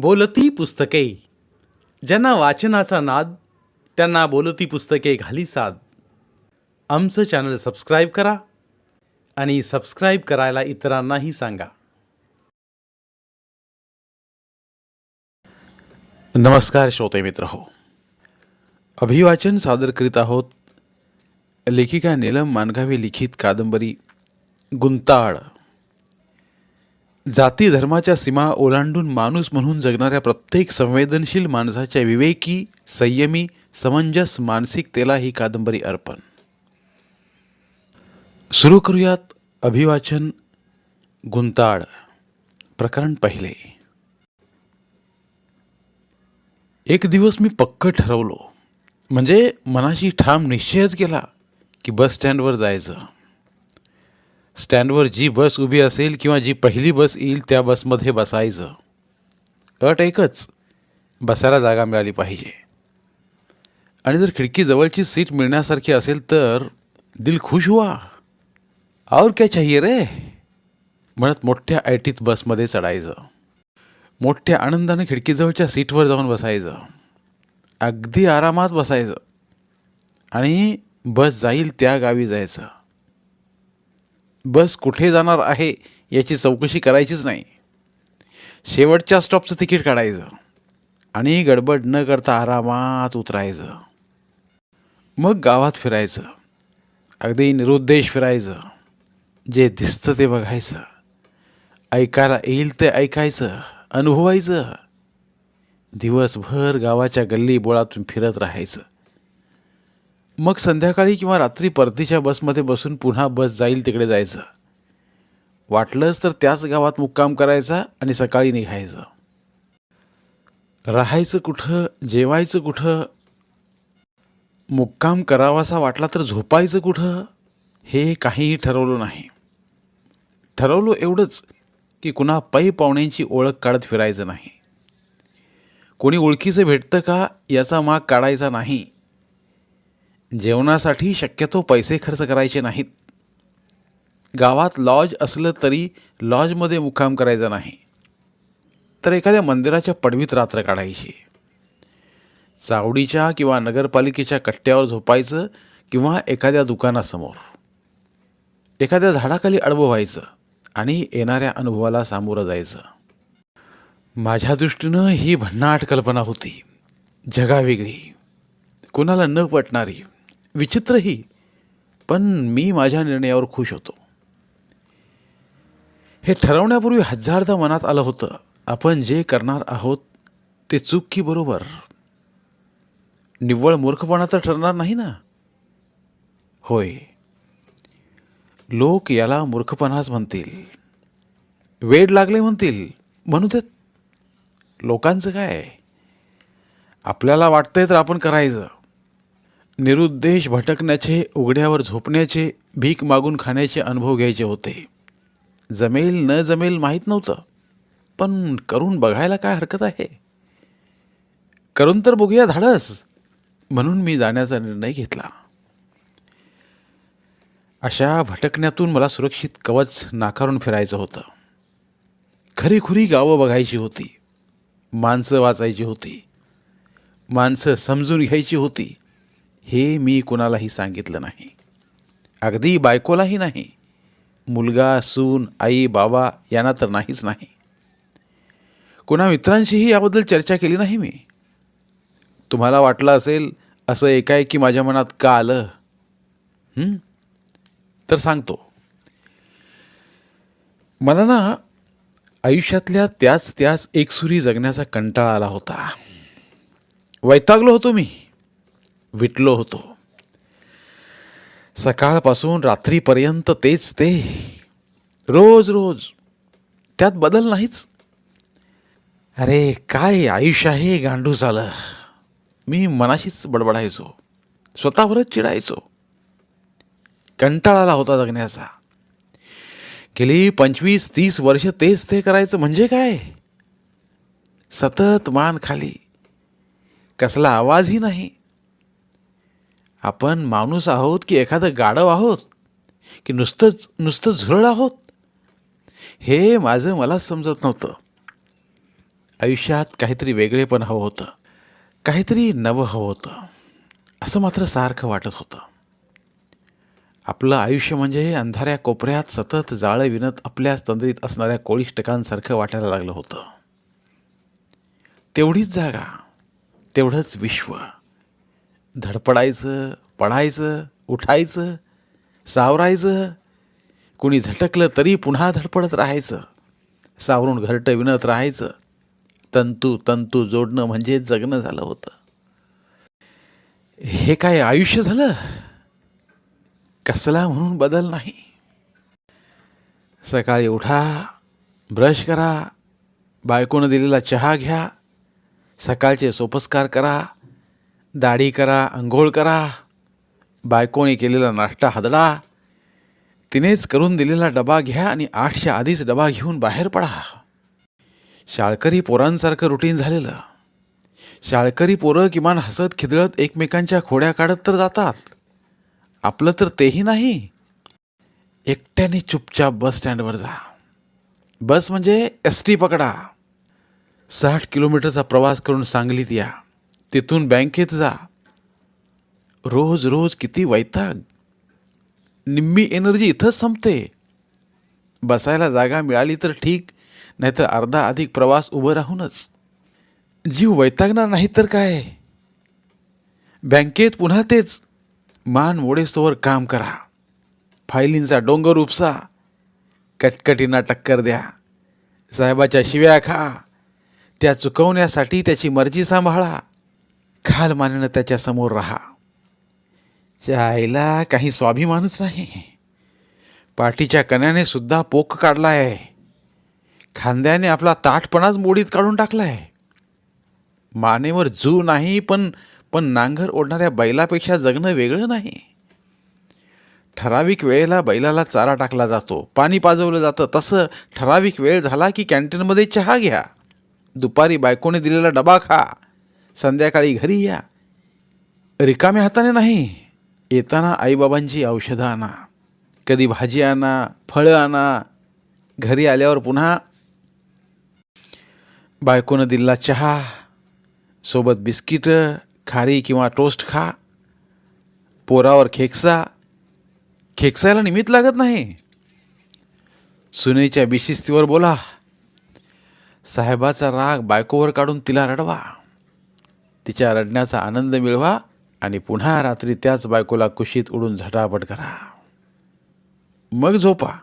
बोलती पुस्तके. ज्यांना वाचनाचा नाद त्यांना बोलती पुस्तके घाली साद. आमचं चॅनल सबस्क्राईब करा आणि सबस्क्राईब करायला इतरांनाही सांगा. नमस्कार श्रोते मित्र हो. अभिवाचन सादर करीत आहोत लेखिका नीलम मानगावी लिखित कादंबरी गुंताळ. जाती धर्माच्या सीमा ओलांडून माणूस म्हणून जगणाऱ्या प्रत्येक संवेदनशील माणसाच्या विवेकी संयमी समंजस मानसिकतेला ही कादंबरी अर्पण. सुरू करूयात अभिवाचन गुंताळ प्रकरण पहिले. एक दिवस मी पक्क ठरवलो म्हणजे मनाशी ठाम निश्चयच केला की बस स्टँडवर जायचं. स्टँडवर जी बस उभी असेल किंवा जी पहिली बस येईल त्या बसमध्ये बसायचं. अट एकच बसायला जागा मिळाली पाहिजे. आणि जर खिडकीजवळची सीट मिळण्यासारखी असेल तर दिल खुश हुआ और क्या चाहिए रे? म्हणत मोठ्या ऐटीत बसमध्ये चढायचं. मोठ्या आनंदाने खिडकीजवळच्या सीटवर जाऊन बसायचं. अगदी आरामात बसायचं. आणि बस जाईल त्या गावी जायचं. बस कुठे जाणार आहे याची चौकशी करायचीच नाही. शेवटच्या स्टॉपचं तिकीट काढायचं. आणि गडबड न करता आरामात उतरायचं. मग गावात फिरायचं. अगदी निरुद्देश फिरायचं. जे दिसतं ते बघायचं. ऐकायला येईल ते ऐकायचं. अनुभवायचं. दिवसभर गावाच्या गल्ली बोळातून फिरत राहायचं. मग संध्याकाळी किंवा रात्री परतीच्या बसमध्ये बसून पुन्हा बस जाईल तिकडे जायचं. वाटलंच तर त्याच गावात मुक्काम करायचा आणि सकाळी निघायचं. राहायचं कुठं जेवायचं कुठं मुक्काम करावासा वाटला तर झोपायचं कुठं हे काहीही ठरवलं नाही. ठरवलं एवढंच की कुणा पै पाहुण्यांची ओळख काढत फिरायचं नाही. कोणी ओळखीचं भेटतं का याचा माग काढायचा नाही. जेवणासाठी शक्यतो पैसे खर्च करायचे नाहीत. गावात लॉज असलं तरी लॉजमध्ये मुक्काम करायचा नाही. तर एखाद्या मंदिराच्या पडवीत रात्र काढायची. चावडीच्या किंवा नगरपालिकेच्या कट्ट्यावर झोपायचं किंवा एखाद्या दुकानासमोर. एखाद्या झाडाखाली अडवं व्हायचं आणि येणाऱ्या अनुभवाला सामोरं जायचं. माझ्या दृष्टीनं ही भन्नाट कल्पना होती. जगावेगळी कुणाला न पटणारी. विचित्रही पण मी माझ्या निर्णयावर खुश होतो. हे ठरवण्यापूर्वी हजारदा मनात आलं होतं आपण जे करणार आहोत ते चूक की बरोबर? निव्वळ मूर्खपणा तर ठरणार नाही ना? होय. लोक याला मूर्खपणाच म्हणतील. वेड लागले म्हणतील. म्हणू देत लोकांचं काय? आपल्याला वाटतंय तर आपण करायचं. निरुद्देश भटकण्याचे उघड्यावर झोपण्याचे भीक मागून खाण्याचे अनुभव घ्यायचे होते. जमेल न जमेल माहीत नव्हतं. पण करून बघायला काय हरकत आहे? करून तर बघूया धाडस म्हणून मी जाण्याचा निर्णय घेतला. अशा भटकण्यातून मला सुरक्षित कवच नाकारून फिरायचं होतं. खरीखुरी गावं बघायची होती. माणसं वाचायची होती. माणसं समजून घ्यायची होती. हे मी कुणालाही सांगितलं नाही. अगदी बायकोलाही नाही. मुलगा सून आई बाबा यांना तर नाहीच नाही. कुणा मित्रांशीही याबद्दल चर्चा केली नाही मी. तुम्हाला वाटलं असेल असं एकाएकी माझ्या मनात का आलं? तर सांगतो. मला ना आयुष्यातल्या त्याच त्याच एकसुरी जगण्याचा कंटाळा आला होता. वैतागलो होतो मी. विटलो होतो. सकाळपासून रात्रीपर्यंत तेच ते. रोज रोज. त्यात बदल नाहीच. अरे काय आयुष्य आहे गांडू झालं मी मनाशीच बडबडायचो. स्वतःवरच चिडायचो. कंटाळाला होता जगण्याचा. गेली पंचवीस तीस वर्ष तेच ते करायचं म्हणजे काय? सतत मान खाली. कसला आवाजही नाही. आपण माणूस आहोत की एखादं गाढव आहोत? की नुसतंच नुसतं झुरळ आहोत? हे माझं मला समजत नव्हतं. आयुष्यात काहीतरी वेगळेपण हवं होतं. काहीतरी नवं हवं होतं. असं मात्र सारखं वाटत होतं. आपलं आयुष्य म्हणजे अंधाऱ्या कोपऱ्यात सतत जाळं विणत आपल्याच तंद्रीत असणाऱ्या कोळीष्टकांसारखं वाटायला लागलं होतं. तेवढीच जागा तेवढंच विश्व धडपडायचं पडायचं उठायचं सावरायचं. कुणी झटकलं तरी पुन्हा धडपडत राहायचं. सावरून घरटं विणत राहायचं. तंतू तंतू जोडणं म्हणजे जगणं झालं होतं. हे काय आयुष्य झालं? कसला म्हणून बदल नाही? सकाळी उठा ब्रश करा बायकोनं दिलेला चहा घ्या सकाळचे सोपस्कार करा दाढी करा अंघोळ करा बायकोने केलेला नाश्ता हदडा. तिनेच करून दिलेला डबा घ्या आणि आठच्या आधीच डबा घेऊन बाहेर पडा. शाळकरी पोरांसारखं रुटीन झालेलं. शाळकरी पोरं किमान हसत खिदळत एकमेकांच्या खोड्या काढत तर जातात. आपलं तर तेही नाही. एकट्याने चुपचाप बस स्टँडवर जा. बस म्हणजे एस टी पकडा. साठ किलोमीटरचा प्रवास करून सांगलीत या. तिथून बँकेत जा. रोज रोज किती वैताग. निम्मी एनर्जी इथंच संपते. बसायला जागा मिळाली तर ठीक नाहीतर अर्धा अधिक प्रवास उभं राहूनच. जीव वैतागणार नाही तर काय? बँकेत पुन्हा तेच. मान मोडेस्तोवर काम करा. फायलींचा डोंगर उपसा. कटकटींना टक्कर द्या. साहेबाच्या शिव्या खा. त्या चुकवण्यासाठी त्याची मर्जी सांभाळा. खाल मानेनं त्याच्यासमोर राहा. त्या आईला काही स्वाभिमानच नाही. पाठीच्या कण्याने सुद्धा पोक आहे खांद्याने आपला ताठपणाच मोडीत काढून टाकला आहे मानेवर जू नाही पण पण नांगर ओढणाऱ्या बैलापेक्षा जगणं वेगळं नाही. ठराविक वेळेला बैलाला चारा टाकला जातो पाणी पाजवलं जातं. तसं ठराविक वेळ झाला की कॅन्टीनमध्ये चहा घ्या. दुपारी बायकोने दिलेला डबा खा. संध्याकाळी घरी या. रिकाम्या हाताने नाही येताना आईबाबांची औषधं आणा. कधी भाजी आणा फळं आणा. घरी आल्यावर पुन्हा बायकोनं दिलेला चहा सोबत बिस्किटं खारी किंवा टोस्ट खा. पोरावर खेकसा. खेकसायला निमित्त लागत नाही. सुनेच्या बिशिस्तीवर बोला साहेबाचा राग बायकोवर काढून तिला रडवा. तिच्या रडण्याचा आनंद मिळवा आणि पुन्हा रात्री त्याच बायकोला कुशीत उडून झटापट करा. मग झोपा.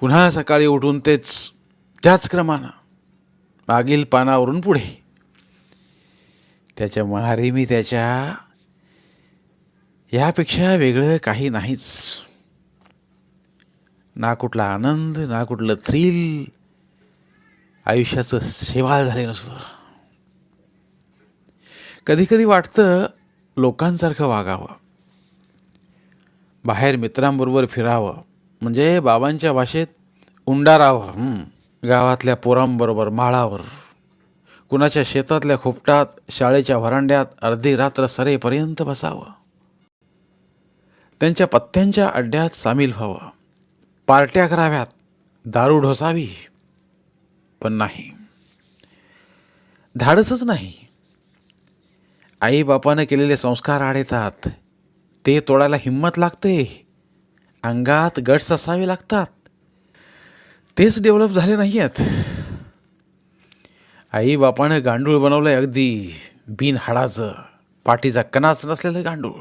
पुन्हा सकाळी उठून तेच त्याच क्रमानं मागील पानावरून पुढे. त्याच्या महारेमी त्याच्या यापेक्षा वेगळं काही नाहीच. ना कुठला आनंद ना कुठलं थ्रिल आयुष्याचं शेवाळ झाले नसतं. कधीकधी वाटतं लोकांसारखं वागावं. बाहेर मित्रांबरोबर फिरावं. म्हणजे बाबांच्या भाषेत उंडारावं गावातल्या पोरांबरोबर माळावर. कुणाच्या शेतातल्या खोपटात शाळेच्या व्हरांड्यात अर्धी रात्र सरेपर्यंत बसावं. त्यांच्या पत्त्यांच्या अड्ड्यात सामील व्हावं. पार्ट्या कराव्यात. दारू ढोसावी. पण नाही. धाडसच नाही. आई बापानं केलेले संस्कार आड येतात ते तोडायला हिंमत लागते. अंगात गट्स असावे लागतात. तेच डेव्हलप झाले नाही आहेत आई बापानं गांडूळ बनवलंय अगदी बिन हाडाचं पाठीचा कणाच नसलेलं गांडूळ.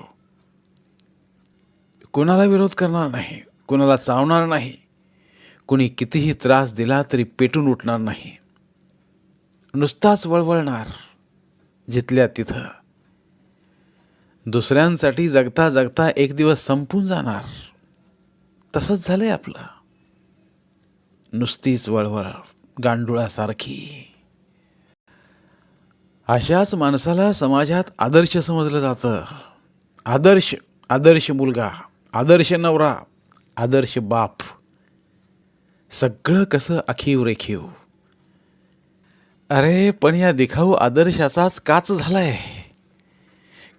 कुणाला विरोध करणार नाही. कुणाला चावणार नाही. कुणी कितीही त्रास दिला तरी पेटून उठणार नाही. नुसताच वळवळणार. जिथल्या तिथं. दुसऱ्यांसाठी जगता जगता एक दिवस संपून जाणार. तसंच झालंय आपलं. नुसतीच वळवळ गांडुळासारखी. अशाच माणसाला समाजात आदर्श समजलं जातं. आदर्श आदर्श मुलगा आदर्श नवरा आदर्श बाप. सगळं कसं अखीव रेखीव. अरे पण या दिखाऊ आदर्शाचाच काच झालाय.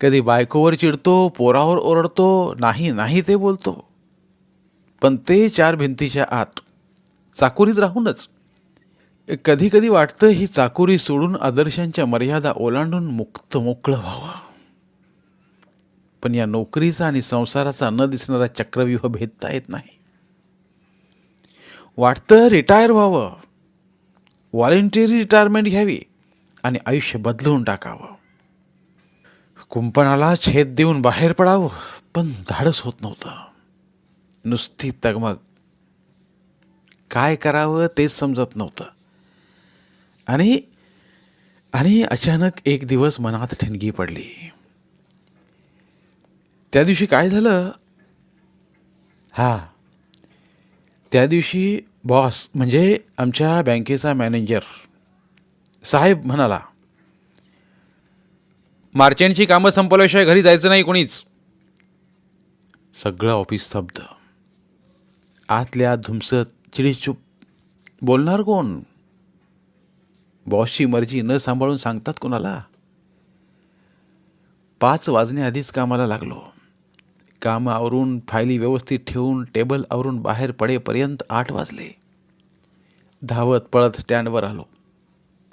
कधी बायकोवर चिडतो पोरावर ओरडतो नाही नाही ते बोलतो. पण ते चार भिंतीच्या आत चाकोरीत राहूनच. कधी कधी वाटतं ही चाकोरी सोडून आदर्शांच्या मर्यादा ओलांडून मुक्त मोकळं व्हावं. पण या नोकरीचा आणि संसाराचा न दिसणारा चक्रव्यूह भेदता येत नाही. वाटतं रिटायर व्हावं. व्हॉलेंटरी रिटायरमेंट घ्यावी आणि आयुष्य बदलून टाकावं. कुंपणाला छेद देऊन बाहेर पडावं पण धाडस होत नव्हतं. नुसती तगमग. काय करावं तेच समजत नव्हतं. आणि आणि अचानक एक दिवस मनात ठिणगी पडली. त्या दिवशी काय झालं? हा. त्या दिवशी बॉस म्हणजे आमच्या बँकेचा मॅनेजर साहेब म्हणाला मार्चेंटची कामं संपवल्याशिवाय घरी जायचं नाही कोणीच. सगळं ऑफिस स्तब्ध. आतल्या आत धुमसत चिडीचूप. बोलणार कोण? बॉसची मर्जी न सांभाळून सांगतात कोणाला? पाच वाजण्याआधीच कामाला लागलो. कामं आवरून फायली व्यवस्थित ठेवून टेबल आवरून बाहेर पडेपर्यंत आठ वाजले. धावत पळत स्टँडवर आलो.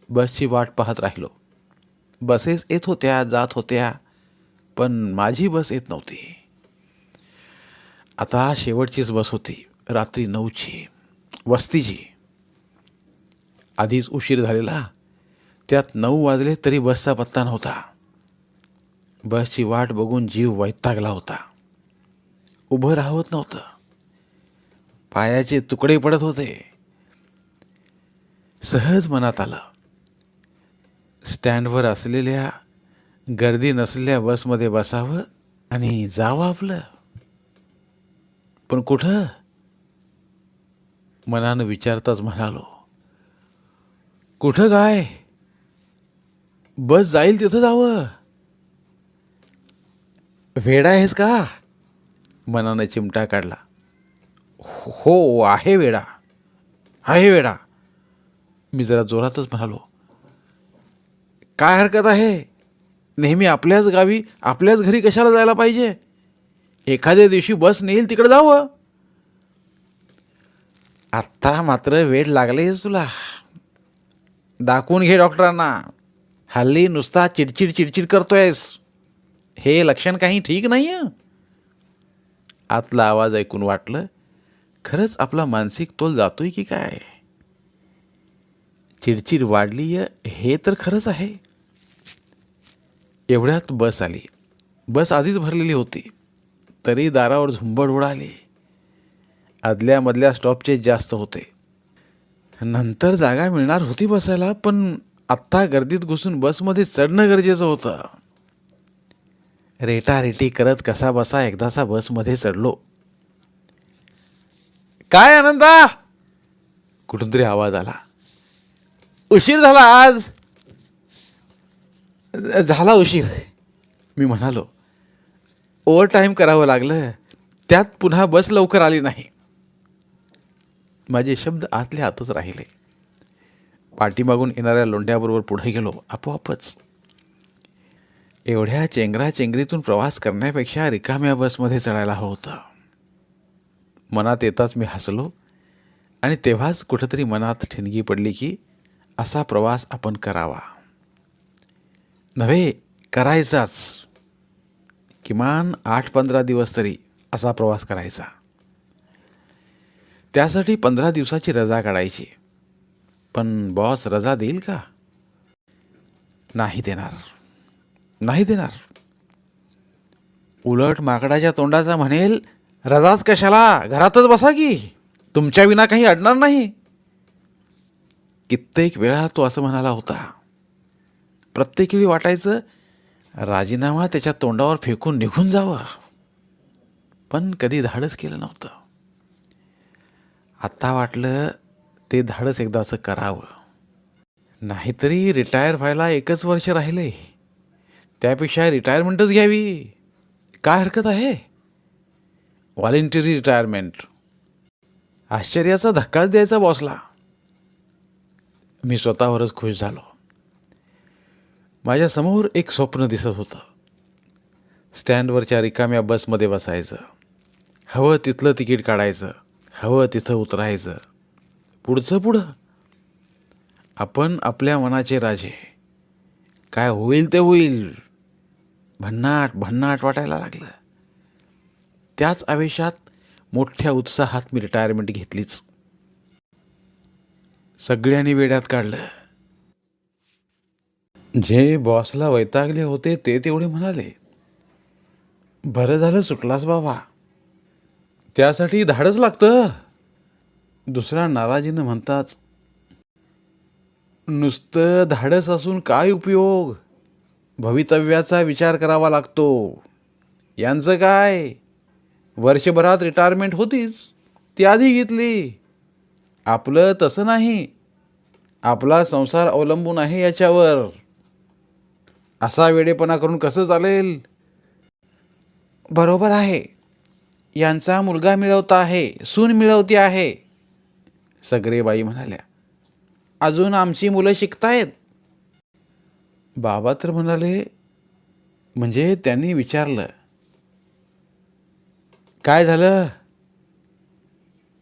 बसची वाट पाहत राहिलो. बसेस येत होत्या जात होत्या पण माझी बस येत नव्हती. आता शेवटचीच बस होती रात्री नऊची. वस्तीची. आधीच उशीर झालेला. त्यात नऊ वाजले तरी बसचा पत्ता नव्हता. बसची वाट बघून जीव वैतागला होता. उभं राहत नव्हतं. पायाचे तुकडे पडत होते. सहज मनात आलं स्टँडवर असलेल्या गर्दी नसलेल्या बसमध्ये बसावं आणि जावं आपलं. पण कुठं? मनानं विचारताच म्हणालो कुठं काय? बस जाईल तिथं जावं. वेडा आहेस का? मनानं चिमटा काढला. हो आहे वेडा. आहे वेडा. मी जरा जोरातच म्हणालो काय हरकत आहे? नेहमी आपल्याच गावी आपल्याच घरी कशाला जायला पाहिजे? एखाद्या दिवशी बस नेईल तिकडे जावं. आत्ता मात्र वेळ लागलेच तुला. दाखवून घे डॉक्टरांना. हल्ली नुसता चिडचिड चिडचिड करतोयस. हे लक्षण काही ठीक नाही आहे आतला आवाज ऐकून वाटलं खरंच आपला मानसिक तोल जातोय की काय? चिडचिड वाढली हे तर खरंच आहे. एवढ्यात बस आली. बस आधीच भरलेली होती. तरी दारावर झुंबड उडाली. आदल्यामधल्या स्टॉपचे जास्त होते. नंतर जागा मिळणार होती बसायला पण आत्ता गर्दीत घुसून बसमध्ये चढणं गरजेचं होतं. रेटारेटी करत कसा बसा एकदाचा बसमध्ये चढलो. काय आनंदा? कुठून तरी आवाज आला. उशीर झाला आज. झाला उशीर. मी म्हणालो ओव्हरटाईम करावं लागलं. त्यात पुन्हा बस लवकर आली नाही. माझे शब्द आतल्या आतच राहिले. पाठीमागून येणाऱ्या लोंढ्याबरोबर पुढे गेलो आपोआपच. एवढ्या चेंगरा चेंगरीतून प्रवास करण्यापेक्षा रिकाम्या बसमध्ये चढायला हवं होतं. मनात येताच मी हसलो आणि तेव्हाच कुठंतरी मनात ठिणगी पडली की असा प्रवास आपण करावा. नव्हे करायचाच. किमान आठ पंधरा दिवस तरी असा प्रवास करायचा. त्यासाठी पंधरा दिवसाची रजा काढायची. पण बॉस रजा देईल का? नाही देणार. नाही देणार. उलट माकडाच्या तोंडाचा म्हणेल रजाच कशाला? घरातच बसा की. तुमच्या विना काही अडणार नाही. कित्येक वेळा तो असं म्हणाला होता. प्रत्येक वेळी वाटायचं राजीनामा त्याच्या तोंडावर फेकून निघून जावं. पण कधी धाडस केलं नव्हतं. आत्ता वाटलं ते धाडस एकदाचं करावं. नाहीतरी रिटायर व्हायला एकच वर्ष राहिले. त्यापेक्षा रिटायरमेंटच घ्यावी. काय हरकत आहे? Voluntary retirement. आश्चर्याचा धक्काच द्यायचा बॉसला. मी स्वतःवरच खुश झालो. माझ्यासमोर एक स्वप्न दिसत होतं. स्टँडवरच्या रिकाम्या बसमध्ये बसायचं. हवं तिथलं तिकीट काढायचं. हवं तिथं उतरायचं. पुढचं पुढं? आपण आपल्या मनाचे राजे. काय होईल ते होईल. भन्नाट भन्नाट वाटायला लागलं. त्याच आवेशात मोठ्या उत्साहात मी रिटायरमेंट घेतलीच. सगळ्यांनी वेड्यात काढलं. जे बॉसला वैतागले होते ते तेवढे म्हणाले बरं झालं सुटलास बाबा. त्यासाठी धाडच लागतं. दुसरा नाराजीनं म्हणताच नुसतं धाडस असून काय उपयोग? भवितव्याचा विचार करावा लागतो. यांचं काय? वर्षभरात रिटायरमेंट होतीच. ती आधी घेतली. आपलं तसं नाही. आपला संसार अवलंबून आहे याच्यावर. असा वेडेपणा करून कसं चालेल? बरोबर आहे. यांचा मुलगा मिळवता आहे सून मिळवती आहे. सगळे बाई म्हणाल्या अजून आमची मुलं शिकतायत. बाबा तर म्हणाले म्हणजे त्यांनी विचारलं. काय झालं?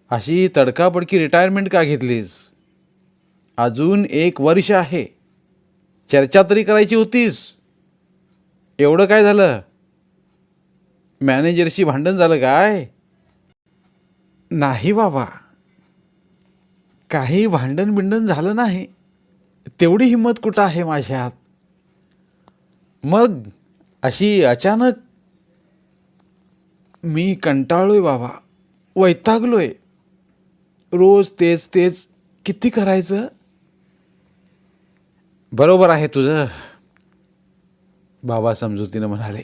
अशी तडकापडकी रिटायरमेंट का घेतलीस? अजून एक वर्ष आहे. चर्चा तरी करायची होतीस एवढं काय झालं? मॅनेजरशी भांडण झालं काय? नाही बाबा. काही भांडण बिंडण झालं नाही. तेवढी हिंमत कुठं आहे माझ्यात मग अशी अचानक मी कंटाळलोय बाबा. वैतागलोय. रोज तेच तेच किती करायचं? बरोबर आहे तुझं. बाबा समजुतीनं म्हणाले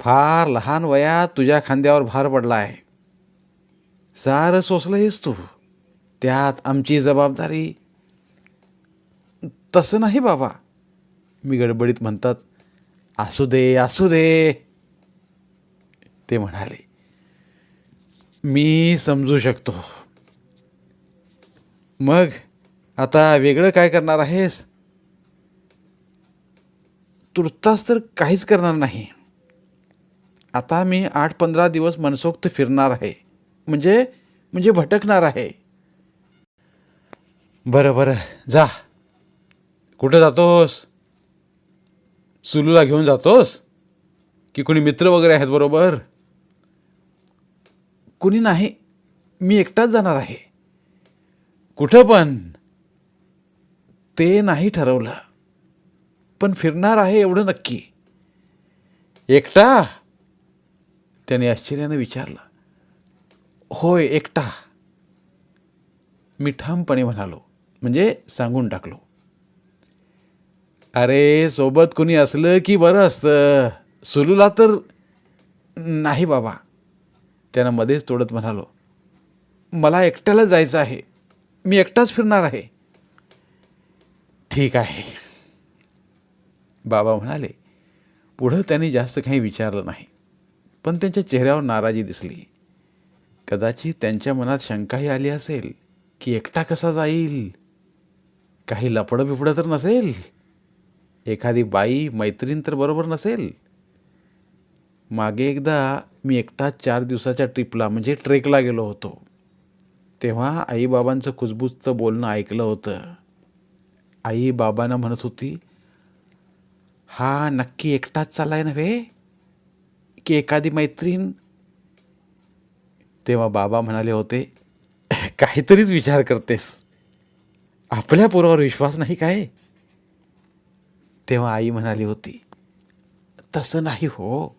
फार लहान वयात तुझ्या खांद्यावर भार पडला आहे सारं सोसलंयस तू. त्यात आमची जबाबदारी तसं नाही बाबा. मी गडबडीत म्हणतात असू दे असू दे. ते म्हणाले मी समजू शकतो. मग आता वेगळं काय करणार आहेस? तुर्तास तर काहीच करणार नाही. आता मी आठ पंधरा दिवस मनसोक्त फिरणार आहे. म्हणजे म्हणजे भटकणार आहे. बरं बरं. जा. कुठं जातोस? सुलूला घेऊन जातोस? की कुणी मित्र वगैरे आहेत बरोबर? कुणी नाही. मी एकटाच जाणार आहे. कुठं पण? ते नाही ठरवलं. पण फिरणार आहे एवढं नक्की. एकटा? त्याने आश्चर्यानं विचारलं. होय एकटा. मी ठामपणे म्हणालो म्हणजे सांगून टाकलो. अरे सोबत कुणी असलं की बरं असतं. सुलूला तर नाही बाबा. त्यानं मध्येच तोडत म्हणालो मला एकट्याला जायचं आहे. मी एकटाच फिरणार आहे. ठीक आहे. बाबा म्हणाले पुढं त्यांनी जास्त काही विचारलं नाही पण त्यांच्या चेहऱ्यावर नाराजी दिसली. कदाचित त्यांच्या मनात शंकाही आली असेल की एकटा कसा जाईल? काही लपडं बिपडं तर नसेल? एखादी बाई मैत्रीण तर बरोबर नसेल? मागे एकदा मी एकटा चार दिवसाच्या ट्रिपला म्हणजे ट्रेकला गेलो होतो. तेव्हा आईबाबांचं कुजबुजचं बोलणं ऐकलं होतं. आई बाबांना म्हणत होती हा नक्की एकटाच चाललाय नव्हे? की एखादी मैत्रीण? तेव्हा बाबा म्हणाले होते काहीतरीच विचार करतेस. आपल्या पोरावर विश्वास नाही काय? तेव्हा आई म्हणाली होती तसं नाही हो.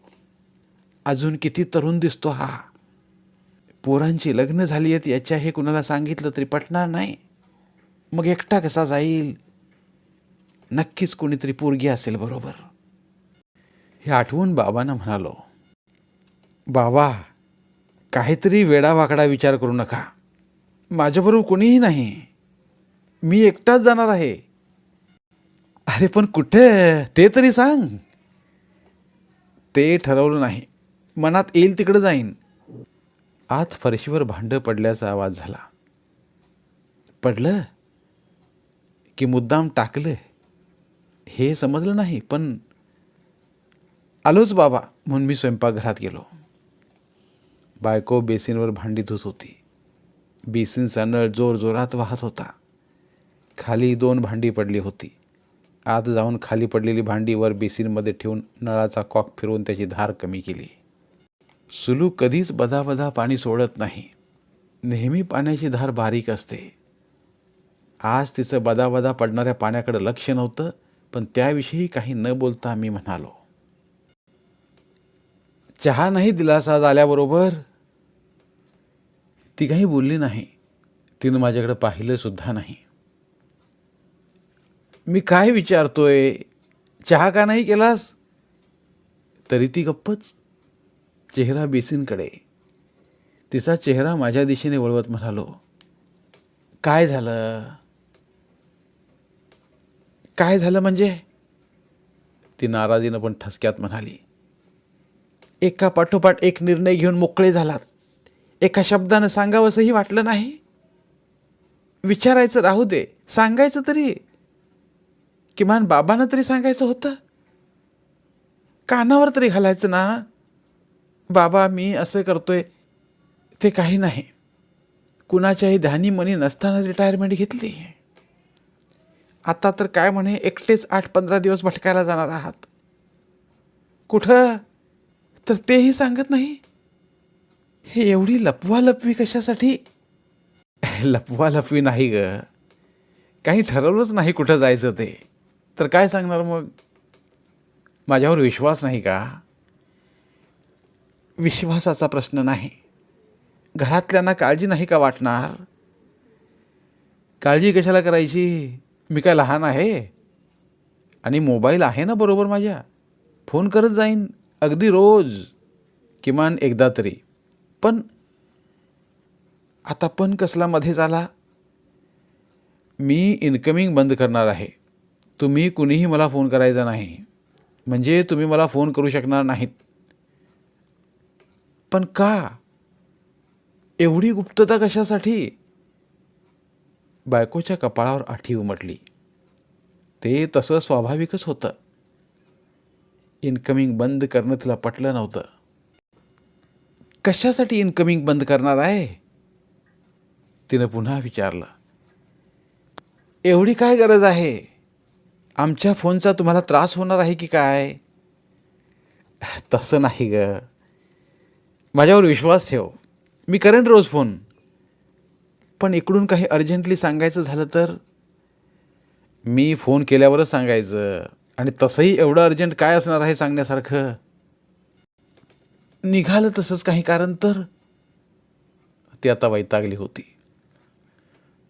अजून किती तरुण दिसतो हा. पोरांची लग्न झाली आहेत याच्या हे कुणाला सांगितलं तरी पटणार नाही. मग एकटा कसा जाईल? नक्कीच कोणीतरी पोरगी असेल बरोबर. हे आठवून बाबांना म्हणालो बाबा काहीतरी वेडावाकडा विचार करू नका. माझ्याबरोबर कोणीही नाही. मी एकटाच जाणार आहे. अरे पण कुठे? ते तरी सांग. ते ठरवलं नाही. मनात येईल तिकडं जाईन. आत फरशीवर भांडं पडल्याचा आवाज झाला. पडलं? की मुद्दाम टाकलं? हे समजलं नाही पण आलोच बाबा म्हणून मी स्वयंपाकघरात गेलो. बायको बेसिनवर भांडी धुत होती. बेसिनचा नळ जोरजोरात वाहत होता. खाली दोन भांडी पडली होती. आत जाऊन खाली पडलेली भांडी वर बेसिनमध्ये ठेवून नळाचा कॉक फिरवून त्याची धार कमी केली. सुलू कधीच बदाबदा पाणी सोडत नाही. नेहमी पाण्याची धार बारीक असते. आज तिचं बदाबदा पडणाऱ्या पाण्याकडे लक्ष नव्हतं पण त्याविषयी काही न बोलता मी म्हणालो चहा नाही दिलास आज आल्याबरोबर ती काही बोलली नाही. तिनं माझ्याकडे पाहिलं सुद्धा नाही. मी काय विचारतोय? चहा का नाही केलास? तरी ती गप्पच चेहरा बेसिनकडे. तिचा चेहरा माझ्या दिशेने वळवत म्हणालो काय झालं? काय झालं म्हणजे? ती नाराजीनं पण ठसक्यात म्हणाली एका पाठोपाठ एक निर्णय घेऊन मोकळे झालात. एका शब्दानं सांगावंसंही वाटलं नाही. विचारायचं राहू दे सांगायचं तरी. किमान बाबांना तरी सांगायचं होतं. कानावर तरी घालायचं ना. बाबा मी असं करतोय ते काही नाही. कुणाच्याही ध्यानी मनी नसताना रिटायरमेंट घेतली. आता तर काय म्हणे एकटेच आठ पंधरा दिवस भटकायला जाणार आहात. कुठं? तर तेही सांगत नाही. हे एवढी लपवा लपवी कशासाठी? लपवा लपवी नाही ग. काही ठरवलंच नाही कुठं जायचं ते. तर काय सांगणार मग? माझ्यावर विश्वास नाही का? विश्वासाचा प्रश्न नाही. घरातल्यांना काळजी नाही का वाटणार? काळजी कशाला करायची? मी काय लहान आहे? आणि मोबाईल आहे ना बरोबर माझ्या? फोन करत जाईन अगदी रोज किमान एकदा तरी. पण आता पण कसला मध्ये झाला मी इन्कमिंग बंद करणार आहे. तुम्ही कुणीही मला फोन करायचा नाही. म्हणजे तुम्ही मला फोन करू शकणार नाहीत. पण का? एवढी गुप्तता कशासाठी? बायकोच्या कपाळावर आठी उमटली. ते तसं स्वाभाविकच होतं. इन्कमिंग बंद करणं तिला पटलं नव्हतं. कशासाठी इन्कमिंग बंद करणार आहे? तिनं पुन्हा विचारलं. एवढी काय गरज आहे? आमच्या फोनचा तुम्हाला त्रास होणार आहे की काय? तसं नाही ग. माझ्यावर विश्वास ठेव. मी करेन रोज फोन. पण इकडून काही अर्जंटली सांगायचं झालं तर? मी फोन केल्यावरच सांगायचं. आणि तसंही एवढं अर्जंट काय असणार आहे सांगण्यासारखं? निघालं तसंच काही कारण तर? ती आता वैतागली होती.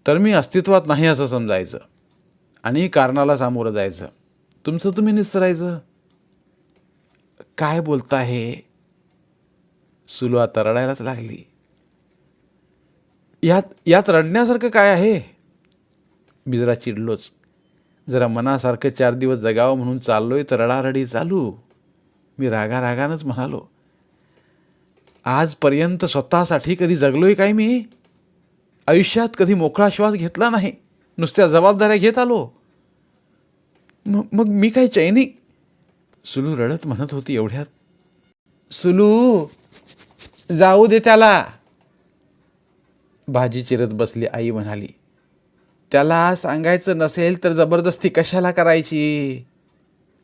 तर मी अस्तित्वात नाही असं समजायचं. आणि कारणाला सामोरं जायचं. तुमचं तुम्ही निस्तरायचं. काय बोलता हे सुलू आता रडायलाच लागली. यात यात रडण्यासारखं काय आहे? मी जरा चिडलोच. जरा मनासारखं चार दिवस जगावं म्हणून चाललोय तर रडारडी चालू. मी रागा रागानंच म्हणालो आजपर्यंत स्वतःसाठी कधी जगलोय काय मी? आयुष्यात कधी मोकळा श्वास घेतला नाही. नुसत्या जबाबदाऱ्या घेत आलो. मग मग मी काय चैनी? सुलू रडत म्हणत होती एवढ्यात. सुलू जाऊ दे त्याला. भाजी चिरत बसली आई म्हणाली त्याला सांगायचं नसेल तर जबरदस्ती कशाला करायची?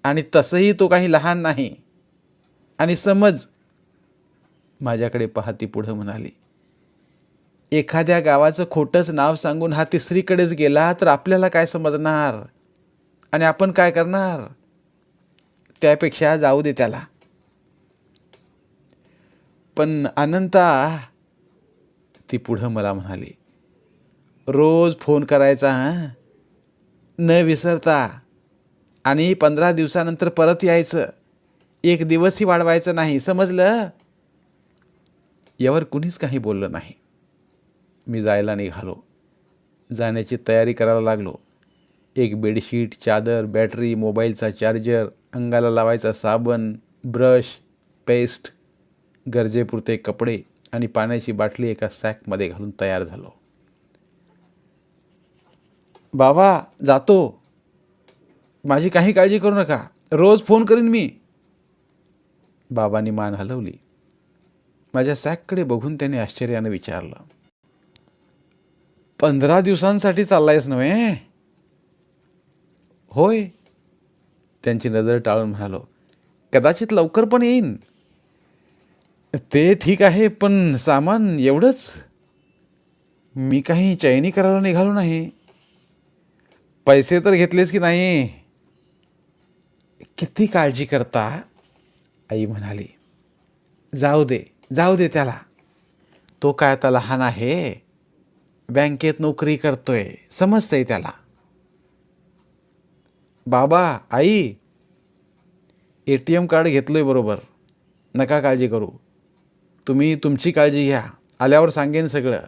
आणि तसंही तो काही लहान नाही. आणि समज माझ्याकडे पाहती पुढं म्हणाली एखाद्या गावाचं खोटंच नाव सांगून हा तिसरीकडेच गेला तर आपल्याला काय समजणार? आणि आपण काय करणार? त्यापेक्षा जाऊ दे त्याला. पण अनंता ती पुढं मला म्हणाली रोज फोन करायचा हां? न विसरता. आणि पंधरा दिवसानंतर परत यायचं. एक दिवसही वाढवायचं नाही समजलं? यावर कुणीच काही बोललं नाही. मी जायला निघालो. जाण्याची तयारी करायला लागलो. एक बेडशीट चादर बॅटरी मोबाईलचा चार्जर अंगाला लावायचा साबण ब्रश पेस्ट गरजेपुरते कपडे आणि पाण्याची बाटली एका सॅकमध्ये घालून तयार झालो. बाबा जातो. माझी काही काळजी करू नका. रोज फोन करीन मी. बाबांनी मान हलवली. माझ्या सॅककडे बघून त्याने आश्चर्यानं विचारलं. पंधरा दिवसांसाठी चाललायस नव्हे? होय. त्यांची नजर टाळून म्हणालो कदाचित लवकर पण येईन. ते ठीक आहे पण सामान एवढंच? मी काही चैनी करायला निघालो नाही. पैसे तर घेतलेस की नाही? किती काळजी करता? आई म्हणाली. जाऊ दे जाऊ दे त्याला. तो काय आता लहान आहे? बँकेत नोकरी करतोय समजतंय त्याला. बाबा आई ए टी एम कार्ड घेतलोय बरोबर. नका काळजी करू. तुम्ही तुमची काळजी घ्या. आल्यावर सांगेन सगळं.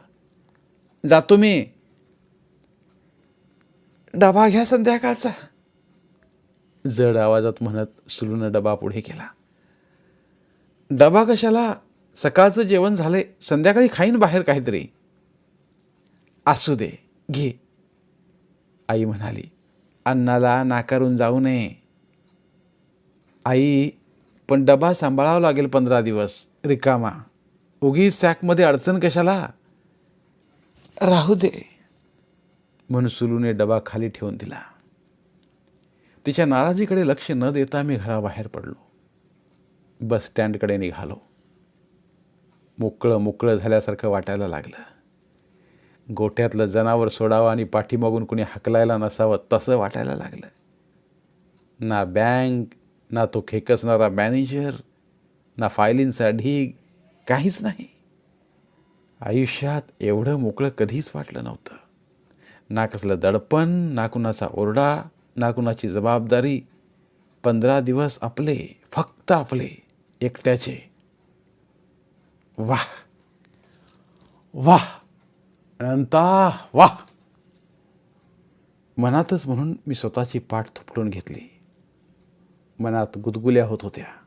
जातो मी डबा घ्या संध्याकाळचा. जड आवाजात म्हणत सुलून डबा पुढे केला. डबा कशाला? सकाळचं जेवण झालंय. संध्याकाळी खाईन बाहेर काहीतरी. असू दे. घे. आई म्हणाली अन्नाला नाकारून जाऊ नये. आई पण डबा सांभाळावा लागेल पंधरा दिवस. रिकामा. उगी सॅकमध्ये अडचण कशाला? राहू दे. म्हणून सुलूने डबा खाली ठेवून दिला. तिच्या नाराजीकडे लक्ष न देता मी घराबाहेर पडलो. बस स्टँडकडे निघालो. मोकळं मोकळं झाल्यासारखं वाटायला लागलं. गोठ्यातलं जनावर सोडावं आणि पाठीमागून कुणी हकलायला नसावं तसं वाटायला लागलं. ना बँक ना तो खेकसणारा मॅनेजर ना फायलींसाठी काहीच नाही. आयुष्यात एवढं मोकळं कधीच वाटलं नव्हतं. ना कसलं दडपण ना कुणाचा ओरडा ना कुणाची जबाबदारी. पंधरा दिवस आपले फक्त आपले एकट्याचे. वाह! वाह! अनंता वाह! मनातच म्हणून मी स्वतःची पाठ थुपटून घेतली. मनात गुदगुल्या होत होत्या.